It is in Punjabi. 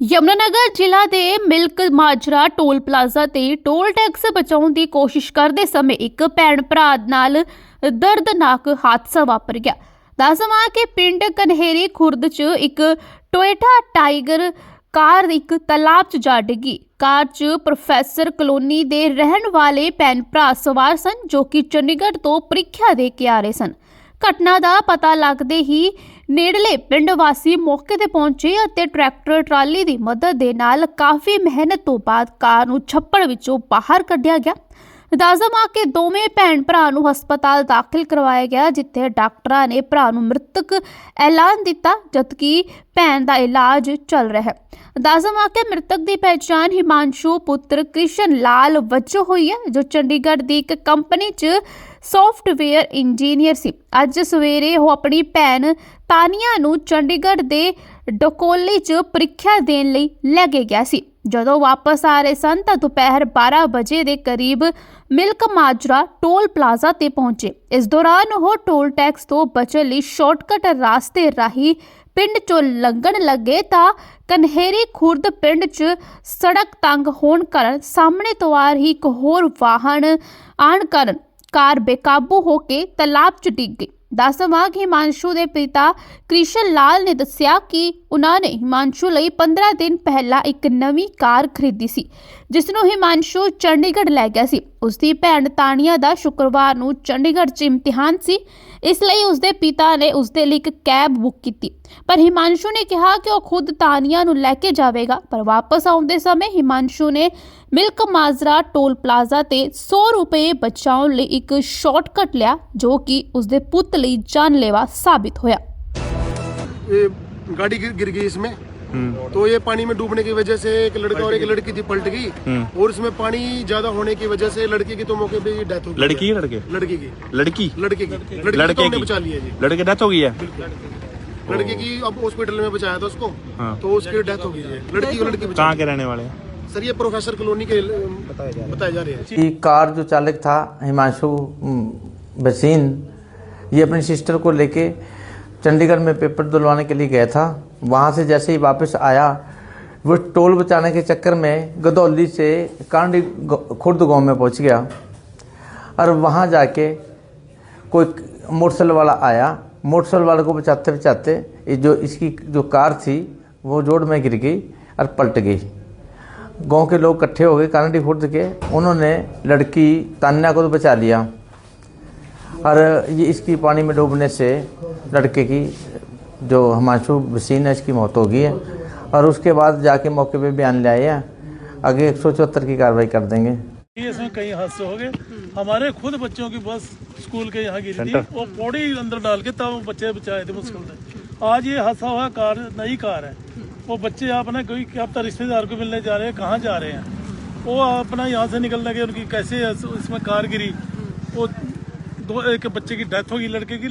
ਯਮੁਨਾਨਗਰ ਜ਼ਿਲ੍ਹਾ ਦੇ ਮਿਲਕ ਮਾਜਰਾ ਟੋਲ ਪਲਾਜ਼ਾ ਤੇ ਟੋਲ ਟੈਕਸ ਬਚਾਉਣ ਦੀ ਕੋਸ਼ਿਸ਼ ਕਰਦੇ ਸਮੇਂ ਇੱਕ ਭੈਣ ਭਰਾ ਨਾਲ ਦਰਦਨਾਕ ਹਾਦਸਾ ਵਾਪਰ ਗਿਆ। ਦੱਸਵਾਂ ਕਿ ਪਿੰਡ ਕਨਹੇਰੀ ਖੁਰਦ 'ਚ ਇੱਕ ਟੋਇਟਾ ਟਾਈਗਰ ਕਾਰ ਇੱਕ ਤਾਲਾਬ 'ਚ ਜਾ ਡਿੱਗੀ। ਕਾਰ 'ਚ ਪ੍ਰੋਫੈਸਰ ਕਲੋਨੀ ਦੇ ਰਹਿਣ ਵਾਲੇ ਭੈਣ ਭਰਾ ਸਵਾਰ ਸਨ ਜੋ ਕਿ ਚੰਡੀਗੜ੍ਹ ਤੋਂ ਪ੍ਰੀਖਿਆ ਦੇ ਕੇ ਆ ਰਹੇ ਸਨ। ਘਟਨਾ ਦਾ ਪਤਾ ਲੱਗਦੇ ਹੀ ਨੇੜਲੇ ਪਿੰਡ ਵਾਸੀ ਮੌਕੇ ਤੇ ਪਹੁੰਚੇ ਅਤੇ ਟਰੈਕਟਰ ਟਰਾਲੀ ਦੀ ਮਦਦ ਦੇ ਨਾਲ ਕਾਫੀ ਮਿਹਨਤ ਤੋਂ ਬਾਅਦ ਕਾਰ ਨੂੰ ਛੱਪੜ ਵਿੱਚੋਂ ਬਾਹਰ ਕੱਢਿਆ ਗਿਆ। ਦੱਸਦਮ ਆ ਕਿ ਦੋਵੇਂ ਭੈਣ ਭਰਾ ਨੂੰ ਹਸਪਤਾਲ ਦਾਖਲ ਕਰਵਾਇਆ ਗਿਆ, ਜਿੱਥੇ ਡਾਕਟਰਾਂ ਨੇ ਭਰਾ ਨੂੰ ਮ੍ਰਿਤਕ ਐਲਾਨ ਦਿੱਤਾ, ਜਦਕਿ ਭੈਣ ਦਾ ਇਲਾਜ ਚੱਲ ਰਿਹਾ ਹੈ। ਦੱਸਦਮ ਆ ਕਿ ਮ੍ਰਿਤਕ ਦੀ ਪਹਿਚਾਣ ਹਿਮਾਂਸ਼ੂ ਪੁੱਤਰ ਕ੍ਰਿਸ਼ਨ ਲਾਲ ਵਜੋਂ ਹੋਈ ਹੈ, ਜੋ ਚੰਡੀਗੜ੍ਹ ਦੀ ਇੱਕ ਕੰਪਨੀ 'ਚ ਸੌਫਟਵੇਅਰ ਇੰਜੀਨੀਅਰ ਸੀ। ਅੱਜ ਸਵੇਰੇ ਉਹ ਆਪਣੀ ਭੈਣ ਤਾਨੀਆ ਨੂੰ ਚੰਡੀਗੜ੍ਹ ਦੇ ਡਕੋਲੇ 'ਚ ਪ੍ਰੀਖਿਆ ਦੇਣ ਲਈ ਲੈ ਕੇ ਗਿਆ ਸੀ। ਜਦੋਂ ਵਾਪਸ ਆ ਰਹੇ ਸਨ ਤਾਂ ਦੁਪਹਿਰ 12 ਵਜੇ ਦੇ ਕਰੀਬ ਮਿਲਕ ਮਾਜਰਾ ਟੋਲ ਪਲਾਜ਼ਾ ਤੇ ਪਹੁੰਚੇ। ਇਸ ਦੌਰਾਨ ਉਹ ਟੋਲ ਟੈਕਸ ਤੋਂ ਬਚਣ ਲਈ ਸ਼ਾਰਟਕਟ ਰਾਸਤੇ ਰਾਹੀਂ ਪਿੰਡ ਚੋਂ ਲੰਘਣ ਲੱਗੇ ਤਾਂ ਕਨਹੇਰੀ ਖੁਰਦ ਪਿੰਡ 'ਚ ਸੜਕ ਤੰਗ ਹੋਣ ਕਾਰਨ ਸਾਹਮਣੇ ਤੋਂ ਆ ਰਹੀ ਇੱਕ ਹੋਰ ਵਾਹਨ ਆਣ ਕਾਰਨ ਕਾਰ ਬੇਕਾਬੂ ਹੋ ਕੇ ਤਲਾਬ 'ਚ ਡਿੱਗ ਗਈ। ਦੱਸਵਾਂ ਕਿ ਹਿਮਾਂਸ਼ੂ ਦੇ ਪਿਤਾ ਕ੍ਰਿਸ਼ਨ ਲਾਲ ਨੇ ਦੱਸਿਆ ਕਿ ਉਹਨਾਂ ਨੇ ਹਿਮਾਂਸ਼ੂ ਲਈ 15 ਦਿਨ ਪਹਿਲਾਂ ਇੱਕ ਨਵੀਂ ਕਾਰ ਖਰੀਦੀ ਸੀ, ਜਿਸ ਨੂੰ ਹਿਮਾਂਸ਼ੂ ਚੰਡੀਗੜ੍ਹ ਲੈ ਗਿਆ ਸੀ। ਉਸ ਦੀ ਭੈਣ ਤਾਨੀਆ ਦਾ ਸ਼ੁੱਕਰਵਾਰ ਨੂੰ ਚੰਡੀਗੜ੍ਹ 'ਚ ਇਮਤਿਹਾਨ ਸੀ, ਇਸ ਲਈ ਉਸ ਦੇ ਪਿਤਾ ਨੇ ਉਸ ਦੇ ਲਈ ਇੱਕ ਕੈਬ ਬੁੱਕ ਕੀਤੀ। ਪਰ ਹਿਮਾਂਸ਼ੂ ਨੇ ਕਿਹਾ ਕਿ ਉਹ ਖੁਦ ਤਾਨੀਆ ਨੂੰ ਲੈ ਕੇ ਜਾਵੇਗਾ, ਪਰ ਵਾਪਸ ਆਉਂਦੇ ਸਮੇਂ ਹਿਮਾਂਸ਼ੂ ਨੇ ਮਿਲਕ ਮਾਜਰਾ ਟੋਲ ਪਲਾਜ਼ਾ ਤੇ 100 ਰੁਪਏ ਬਚਾਉਣ ਲਈ ਇੱਕ ਸ਼ਾਰਟਕਟ ਲਿਆ, ਜੋ ਕਿ ਉਸ ਦੇ ਪੁੱਤ ਲਈ ਜਾਨਲੇਵਾ ਸਾਬਿਤ ਹੋਇਆ ये गाड़ी गिर, गिर गई इसमें तो ये पानी में डूबने की वजह से एक लड़का और एक लड़की थी पलट गई और इसमें पानी ज्यादा होने की वजह से लड़के की तो मौके पे ही डेथ हो गई लड़की है लड़के लड़की की लड़की लड़के की लड़के, लड़के तो हमने की बचा लिया जी लड़के डेथ हो गई है लड़के की अब हॉस्पिटल में बचाया था उसको हाँ। तो उसकी डेथ हो गई है लड़की और लड़की बचा कहाँ के रहने वाले हैं सर ये प्रोफेसर कॉलोनी के बताए जा रहे हैं कि कार जो चालक था हिमांशु उम, भसीन ये अपनी सिस्टर को लेके चंडीगढ़ में पेपर दिलवाने के लिए गया था। वहाँ से जैसे ही वापस आया, वो टोल बचाने के चक्कर में गदौली से कांडी खुर्द गाँव में पहुँच गया और वहाँ जाके कोई मोटरसाइकिल वाला आया। मोटरसाइकिल वाले को बचाते बचाते जो इसकी जो कार थी, वो जोड़ में गिर गई और पलट गई। गाँव के लोग इकट्ठे हो गए कानडी खुर्द के। उन्होंने लड़की तान्या को तो बचा लिया। और ये इसकी पानी में डूबने से लड़के की जो हिमांशु भसीन है इसकी मौत हो गई है। और उसके बाद जाके मौके पे बयान ले आए हैं। आगे एक सौ चौहत्तर की कार्रवाई कर देंगे। ये इसमें कई हादसे हो गए। हमारे खुद बच्चों की बस स्कूल के यहाँ गिरी थी। वो पौड़ी अंदर डाल के तब बच्चे बचाए थे मुश्किल से। आज ये हादसा हुआ कार नई कार है। वो बच्चे अपना कोई अब तो रिश्तेदार को मिलने जा रहे हैं कहाँ जा रहे हैं? वो अपना यहाँ से निकल लगे उनकी कैसे इसमें कार गिरी? वो दो एक बच्चे की डेथ होगी लड़के की